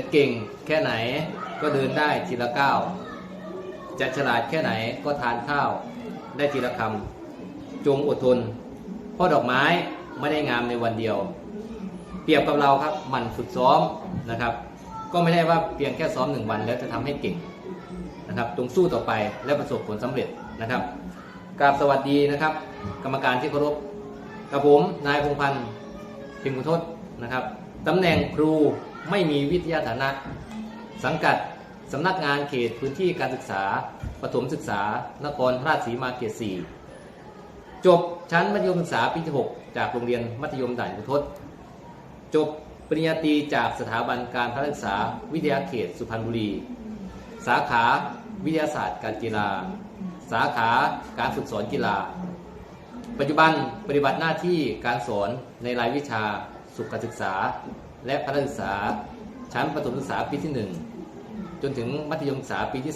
จะเก่งแค่ไหนก็เดินได้ทีละก้าวจะฉลาดแค่ไหนก็ทานข้าวได้ทีละคำจงอดทน เพราะดอกไม้ไม่ได้งามในวันเดียว เปรียบกับเราครับหมันฝึกซ้อมนะครับ ก็ไม่ได้ว่าเพียงแค่ซ้อมหนึ่งวันแล้วจะทำให้เก่งนะครับจงสู้ต่อไปและประสบผลสำเร็จนะครับกราบสวัสดีนะครับ กรรมการที่เคารพกับผมนายพงพันธ์พิงกุทศนะครับตำแหน่งครู ไม่มีวิทยาฐานะ สังกัดสำนักงานเขตพื้นที่การศึกษาประถมศึกษานครราชสีมาเขต4จบชั้นมัธยมศึกษาปีที่6จากโรงเรียนมัธยมด่านกุทศจบปริญญาตรีจากสถาบันการพัฒนาศึกษาวิทยาเขตสุพรรณบุรี สาขาวิทยาศาสตร์การกีฬา สาขาการฝึกสอนกีฬา ปัจจุบันปฏิบัติหน้าที่การสอนในรายวิชาสุขศึกษา และพัฒนาศึกษาชั้นประถมศึกษาปีที่1จนถึงมัธยมศึกษาปีที่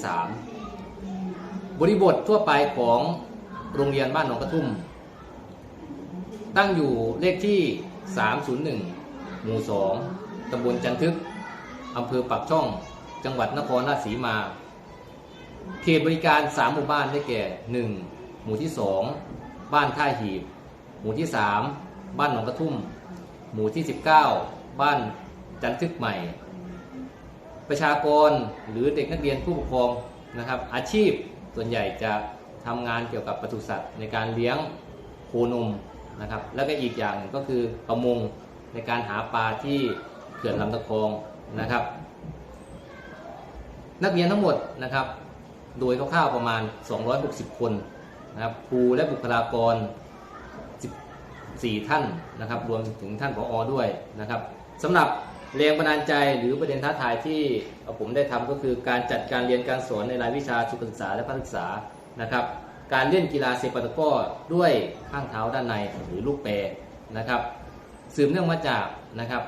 3บริบททั่วไปของโรงเรียนบ้านหนองกระทุ่ม ตั้งอยู่เลขที่ 301 หมู่ 2 ตำบลจันทึก อำเภอปักช่อง จังหวัดนครราชสีมา เขตบริการ 3 หมู่บ้านได้แก่ 1. หมู่ที่ 2 บ้านท่าหีบ หมู่ที่ 3 บ้านหนองกระทุ่ม หมู่ที่ 19 บ้านจันทึกใหม่ ประชากรหรือเด็กนักเรียนผู้ปกครองนะครับ อาชีพส่วนใหญ่จะทำงานเกี่ยวกับปศุสัตว์ ในการเลี้ยงโคนมนะครับแล้วก็อีกอย่างหนึ่งก็คือประมงในการหาปลาที่เขื่อนลำตะคองนะครับ นักเรียนทั้งหมดนะครับ โดยคร่าวๆประมาณ 260 คนนะครับครูและบุคลากร 14 ท่านนะครับ รวมถึงท่านผออด้วยนะครับ สำหรับแรงบันดาลใจหรือประเด็นท้าทายที่ผมได้ทำก็คือการจัดการเรียนการสอนในรายวิชาสุขศึกษาและพัฒศึกษานะครับการเล่นกีฬาเซปตะก้อด้วยข้างเท้าด้านในหรือลูกแปรนะครับสืบเนื่องมาจากนะครับ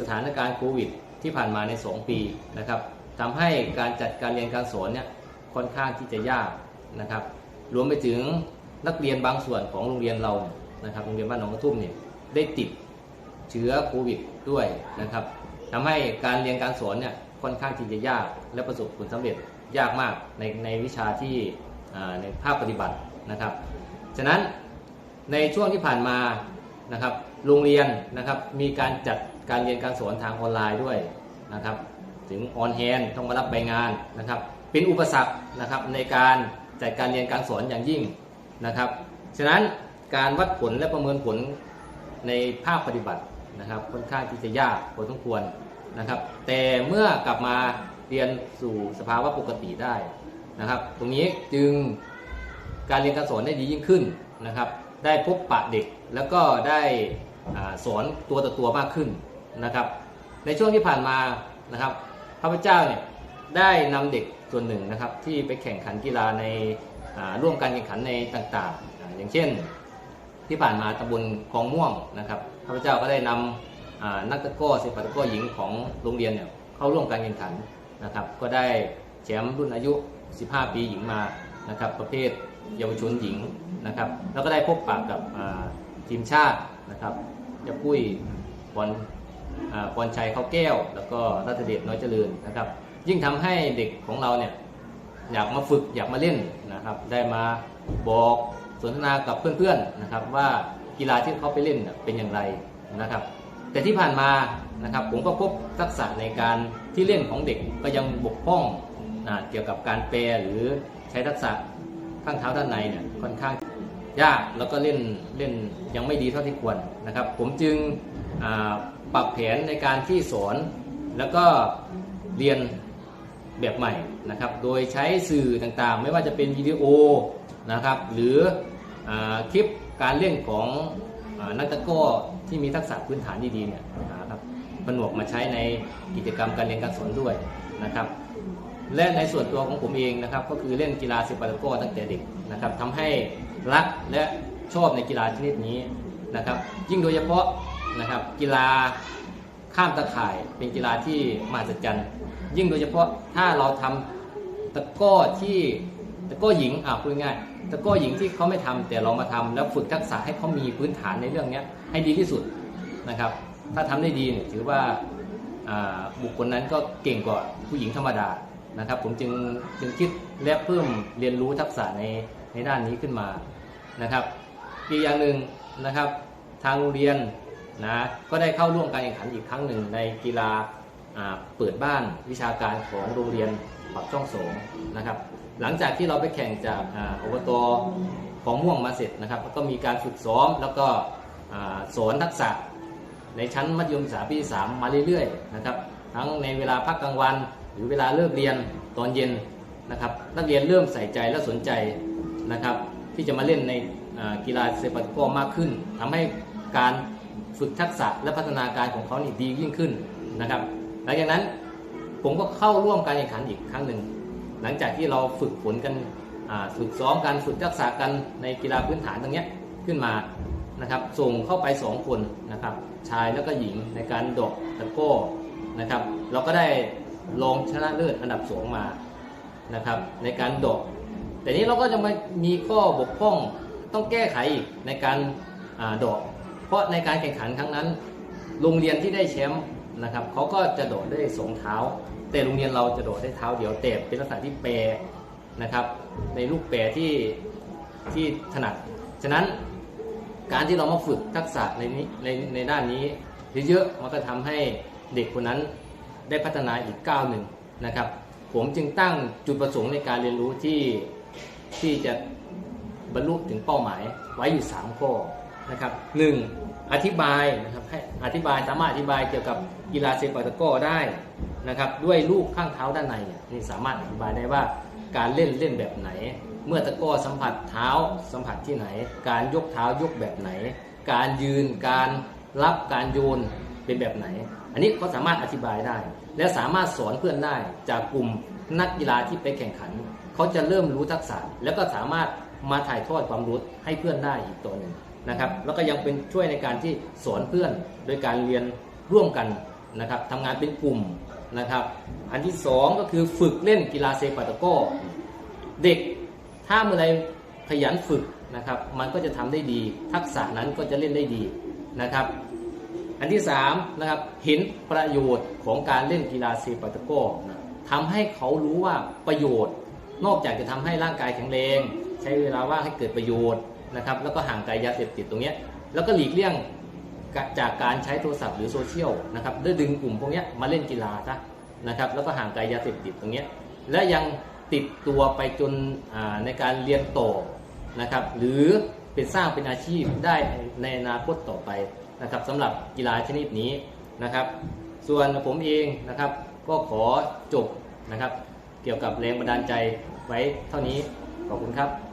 สถานการณ์โควิดที่ผ่านมาใน 2 ปีนะครับทำให้การจัดการเรียนการสอนเนี่ยค่อนข้างที่จะยากนะครับรวมไปถึงนักเรียนบางส่วนของโรงเรียนเรานะครับโรงเรียนบ้านหนองกระทุ่มเนี่ยได้ติด เชื้อโควิดด้วยนะครับทำให้การเรียนการสอนเนี่ยค่อนข้างที่จะยากและประสบผลสำเร็จยากมากในในวิชาที่ในภาคปฏิบัตินะครับ ฉะนั้นในช่วงที่ผ่านมานะครับโรงเรียนนะครับมีการจัดการเรียนการสอนทางออนไลน์ด้วยนะครับถึงออนแฮนต้องมารับใบงานนะครับ เป็นอุปสรรคนะครับในการจัดการเรียนการสอนอย่างยิ่งนะครับ ฉะนั้นการวัดผลและประเมินผลในภาคปฏิบัติ นะครับค่อนข้างที่จะยากพอสมควรนะครับ แต่เมื่อกลับมาเรียนสู่สภาวะปกติได้นะครับ ตรงนี้จึงการเรียนการสอนได้ดียิ่งขึ้นนะครับ ได้พบปะเด็กแล้วก็ได้อสอนตัวต่อตัวมากขึ้นนะครับ ในช่วงที่ผ่านมานะครับพระพุทธเจ้าเนี่ยได้นำเด็กส่วนหนึ่งนะครับ ที่ไปแข่งขันกีฬาในร่วมการแข่งขันในต่างๆอ่าอย่างเช่นที่ผ่านมาตำบลคลองม่วงนะครับ พระพเจ้าก็ได้นำอ่านักตะก้อเซปัตะก้อหญิงของโรงเรียนเนี่ยเข้าร่วมการแข่งขันนะครับ ก็ได้แชมป์รุ่นอายุ 15 ปีหญิงมานะครับ ประเภทเยาวชนหญิงนะครับ แล้วก็ได้พบปะกับทีมชาตินะครับจะปุ้ยบอลอ่าพรชัยเขาแก้ว แล้วก็รัตเดชน้อยเจริญนะครับ ยิ่งทำให้เด็กของเราเนี่ยอยากมาฝึกอยากมาเล่นนะครับ ได้มาบอกสนทนากับเพื่อนๆนะครับว่า กีฬาที่เขาไปเล่นเป็นอย่างไรนะครับ แต่ที่ผ่านมานะครับผมก็พบทักษะในการที่เล่นของเด็กก็ยังบกพร่องนะเกี่ยวกับการแปลหรือใช้ทักษะข้างเท้าด้านในเนี่ยค่อนข้างยากแล้วก็เล่นเล่นยังไม่ดีเท่าที่ควรนะครับ ผมจึงปรับแผนในการที่สอนแล้วก็เรียนแบบใหม่นะครับ โดยใช้สื่อต่างๆ ไม่ว่าจะเป็นวิดีโอนะครับ หรืออคลิป การเล่นของอนักตะก้อที่มีทักษะพื้นฐานดีๆเนี่ยนะครับผนวกมาใช้ในกิจกรรมการเรียนการสอนด้วยนะครับและในส่วนตัวของผมเองนะครับก็คือเล่นกีฬาเซปัตะก้อตั้งแต่เด็กนะครับทำให้รักและชอบในกีฬาชนิดนี้นะครับยิ่งโดยเฉพาะนะครับกีฬาข้ามตะข่ายเป็นกีฬาที่มหัศจรรย์ยิ่งโดยเฉพาะถ้าเราทำตะก้อที่ ตะก้อหญิงอ่าพูดง่ายตะก้อหญิงที่เขาไม่ทำแต่เรามาทำแล้วฝึกทักษะให้เขามีพื้นฐานในเรื่องเนี้ยให้ดีที่สุดนะครับ ถ้าทำได้ดีเนี่ยถือว่าบุคคลนั้นก็เก่งกว่าผู้หญิงธรรมดานะครับ ผมจึงจึงคิดและเพิ่มเรียนรู้ทักษะในในด้านนี้ขึ้นมานะครับอีกอย่างหนึ่งนะครับทางโรงเรียนนะก็ได้เข้าร่วมการแข่งขันอีกครั้งหนึ่งในกีฬาอ่าเปิดบ้านวิชาการของโรงเรียนปักช่องโสงนะครับ หลังจากที่เราไปแข่งจากอาอบตของม่วงมาเสร็จนะครับก็มีการฝึกซ้อมแล้วก็สอนทักษะในชั้นมัธยมศึกษาปีสามมาเรื่อยๆนะครับทั้งในเวลาพักกลางวัน หรือเวลาเลิกเรียนตอนเย็นนะครับนักเรียนเริ่มใส่ใจและสนใจนะครับที่จะมาเล่นในกีฬาเซปัตกอมากขึ้นทำให้การฝึกทักษะและพัฒนาการของเขานี่ดียิ่งขึ้นนะครับหลังจากนั้นผมก็เข้าร่วมการแข่งขันอีกครั้งหนึ่ง หลังจากที่เราฝึกฝนกันฝึกซ้อมกันฝึกทักษะกันในกีฬาพื้นฐานตรงนี้ขึ้นมานะครับ ส่งเข้าไป 2 คนนะครับ ชายแล้วก็หญิงในการโดดตะโก้นะครับ เราก็ได้รองชนะเลิศอันดับสองมานะครับ ในการโดดแต่นี้เราก็จะมามีข้อบกพร่องต้องแก้ไขอีกในการอ่าโดดเพราะในการแข่งขันครั้งนั้น โรงเรียนที่ได้แชมป์นะครับเขาก็จะโดดได้สองเท้า แต่โรงเรียนเราจะโดดได้เท้าเดียวแต่เป็นลักษณะที่แปรนะครับ ในลูกแปรที่ที่ถนัด ฉะนั้นการที่เรามาฝึกทักษะในนี้ในในด้านนี้เยอะๆมันก็ทำให้เด็กคนนั้นได้พัฒนาอีกก้าวหนึ่งนะครับ ผมจึงตั้งจุดประสงค์ในการเรียนรู้ที่ที่จะบรรลุถึงเป้าหมายไว้อยู่ 3 ข้อนะครับหนึ่งอธิบายนะครับให้อธิบายสามารถอธิบายเกี่ยวกับกีฬาเซปัตะก้อได้ นะครับด้วยลูกข้างเท้าด้านในเนี่ยนี่สามารถอธิบายได้ว่าการเล่นเล่นแบบไหน เมื่อตะก้อสัมผัสเท้าสัมผัสที่ไหน การยกเท้ายกแบบไหน การยืนการรับการโยนเป็นแบบไหน อันนี้ก็สามารถอธิบายได้ และสามารถสอนเพื่อนได้จากกลุ่มนักกีฬาที่ไปแข่งขัน เขาจะเริ่มรู้ทักษะแล้วก็สามารถมาถ่ายทอดความรู้ให้เพื่อนได้อีกตัวหนึ่งนะครับแล้วก็ยังเป็นช่วยในการที่สอนเพื่อนโดยการเรียนร่วมกันนะครับทำงานเป็นกลุ่ม นะครับ อันที่สองก็คือฝึกเล่นกีฬาเซปัตะก้อเด็กถ้าเมื่อไรขยันฝึกนะครับ มันก็จะทำได้ดี ทักษะนั้นก็จะเล่นได้ดีนะครับ อันที่3นะครับเห็นประโยชน์ของการเล่นกีฬาเซปัตะก้อนะทำให้เขารู้ว่าประโยชน์ นอกจากจะทำให้ร่างกายแข็งแรง ใช้เวลาว่างให้เกิดประโยชน์นะครับ แล้วก็ห่างไกลยาเสพติดตรงนี้แล้วก็หลีกเลี่ยง จากการใช้โทรศัพท์หรือโซเชียลนะครับได้ดึงกลุ่มพวกนี้มาเล่นกีฬาซะนะครับแล้วก็ห่างไกลยาเสพติดตรงนี้และยังติดตัวไปจนในการเรียนต่อนะครับหรือเป็นสร้างเป็นอาชีพได้ในอนาคตต่อไปนะครับสำหรับกีฬาชนิดนี้นะครับ ส่วนผมเองนะครับก็ขอจบนะครับ เกี่ยวกับแรงบันดาลใจไว้เท่านี้ขอบคุณครับ